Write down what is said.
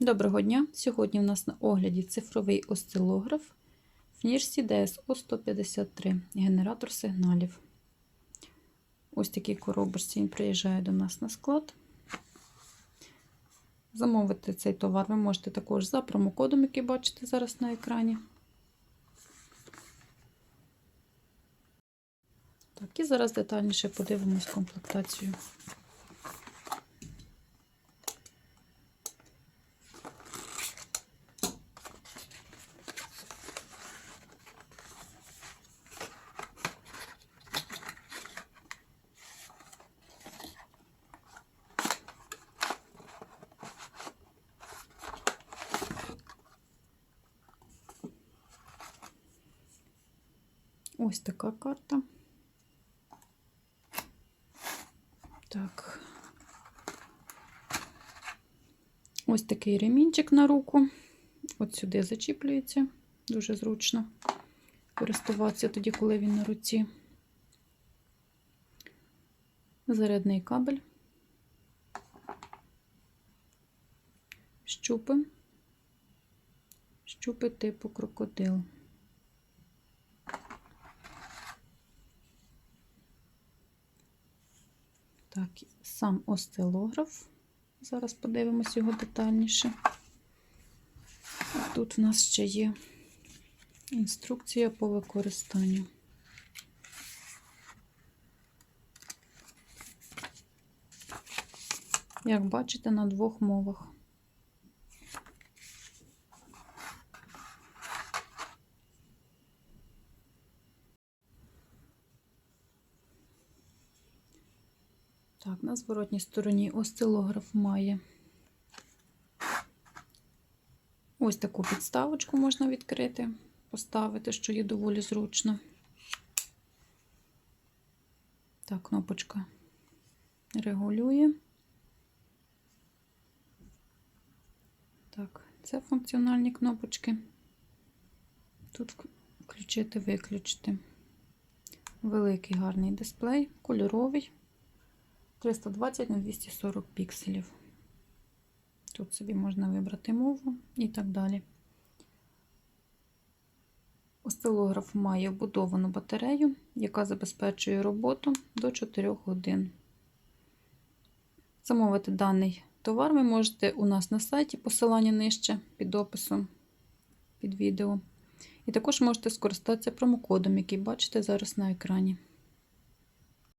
Доброго дня! Сьогодні у нас на огляді цифровий осцилограф в ніжці DSO 153 генератор сигналів. Ось такий коробочці він приїжджає до нас на склад. Замовити цей товар ви можете також за промокодом, який бачите зараз на екрані. Так, і зараз детальніше подивимось комплектацію. Ось така карта. Так. Ось такий ремінчик на руку. От сюди зачіплюється. Дуже зручно користуватися тоді, коли він на руці. Зарядний кабель. Щупи. Щупи типу крокодил. Так, сам осцилограф. Зараз подивимось його детальніше. Тут в нас ще є інструкція по використанню. Як бачите, на двох мовах. Так, на зворотній стороні осцилограф має ось таку підставочку можна відкрити, поставити, що є доволі зручно. Так, кнопочка регулює. Так, це функціональні кнопочки. Тут включити, виключити. Великий гарний дисплей, кольоровий. 320 на 240 пікселів. Тут собі можна вибрати мову і так далі. Осцилограф має вбудовану батарею, яка забезпечує роботу до 4 годин. Замовити даний товар ви можете у нас на сайті, посилання нижче під описом під відео. І також можете скористатися промокодом, який бачите зараз на екрані.